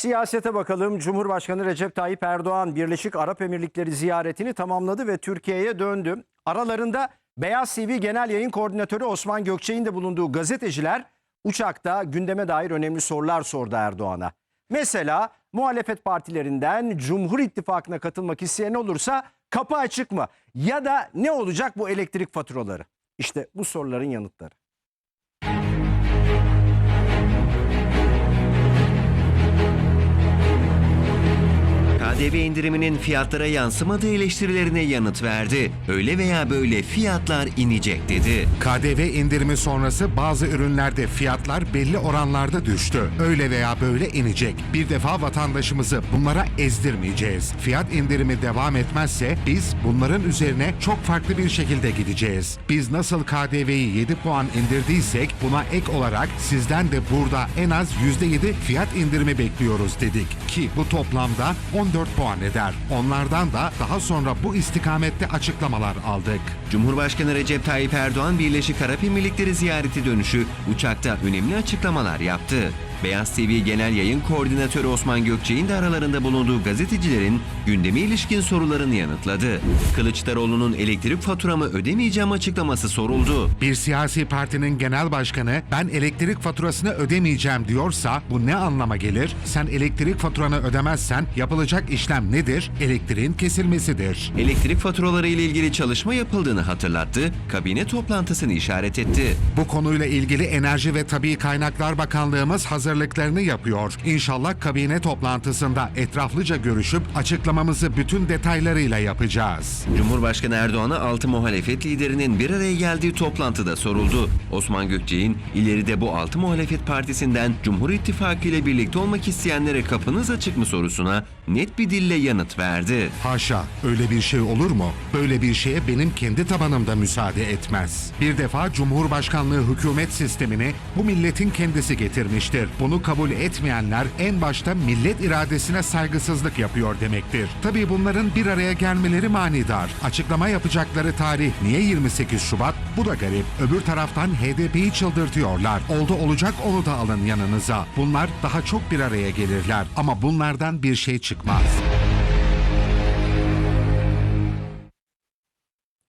Siyasete bakalım. Cumhurbaşkanı Recep Tayyip Erdoğan Birleşik Arap Emirlikleri ziyaretini tamamladı ve Türkiye'ye döndü. Aralarında Beyaz TV Genel Yayın Koordinatörü Osman Gökçek'in de bulunduğu gazeteciler uçakta gündeme dair önemli sorular sordu Erdoğan'a. Mesela muhalefet partilerinden Cumhur İttifakı'na katılmak isteyen olursa kapı açık mı? Ya da ne olacak bu elektrik faturaları? İşte bu soruların yanıtları. KDV indiriminin fiyatlara yansımadığı eleştirilerine yanıt verdi. Öyle veya böyle fiyatlar inecek dedi. KDV indirimi sonrası bazı ürünlerde fiyatlar belli oranlarda düştü. Öyle veya böyle inecek. Bir defa vatandaşımızı bunlara ezdirmeyeceğiz. Fiyat indirimi devam etmezse biz bunların üzerine çok farklı bir şekilde gideceğiz. Biz nasıl KDV'yi 7 puan indirdiysek buna ek olarak sizden de burada en az %7 fiyat indirimi bekliyoruz dedik. Ki bu toplamda 14 puan eder. Onlardan da daha sonra bu istikamette açıklamalar aldık. Cumhurbaşkanı Recep Tayyip Erdoğan Birleşik Arap Emirlikleri ziyareti dönüşü uçakta önemli açıklamalar yaptı. Beyaz TV Genel Yayın Koordinatörü Osman Gökçek'in de aralarında bulunduğu gazetecilerin gündeme ilişkin sorularını yanıtladı. Kılıçdaroğlu'nun elektrik faturamı ödemeyeceğim açıklaması soruldu. Bir siyasi partinin genel başkanı ben elektrik faturasını ödemeyeceğim diyorsa bu ne anlama gelir? Sen elektrik faturanı ödemezsen yapılacak işlem nedir? Elektriğin kesilmesidir. Elektrik faturaları ile ilgili çalışma yapıldığını hatırlattı, kabine toplantısını işaret etti. Bu konuyla ilgili Enerji ve Tabii Kaynaklar Bakanlığımız hazırlıklarını yapıyor. İnşallah kabine toplantısında etraflıca görüşüp açıklamamızı bütün detaylarıyla yapacağız. Cumhurbaşkanı Erdoğan'a altı muhalefet liderinin bir araya geldiği toplantıda soruldu. Osman Gökçek'in ileride bu altı muhalefet partisinden Cumhur İttifakı ile birlikte olmak isteyenlere kapınız açık mı sorusuna net bir dille yanıt verdi. Haşa, öyle bir şey olur mu? Böyle bir şeye benim kendi tabanımda müsaade etmez. Bir defa Cumhurbaşkanlığı hükümet sistemini bu milletin kendisi getirmiştir. Bunu kabul etmeyenler en başta millet iradesine saygısızlık yapıyor demektir. Tabii bunların bir araya gelmeleri manidar. Açıklama yapacakları tarih niye 28 Şubat? Bu da garip. Öbür taraftan HDP'yi çıldırtıyorlar. Oldu olacak onu da alın yanınıza. Bunlar daha çok bir araya gelirler ama bunlardan bir şey çıkmaz.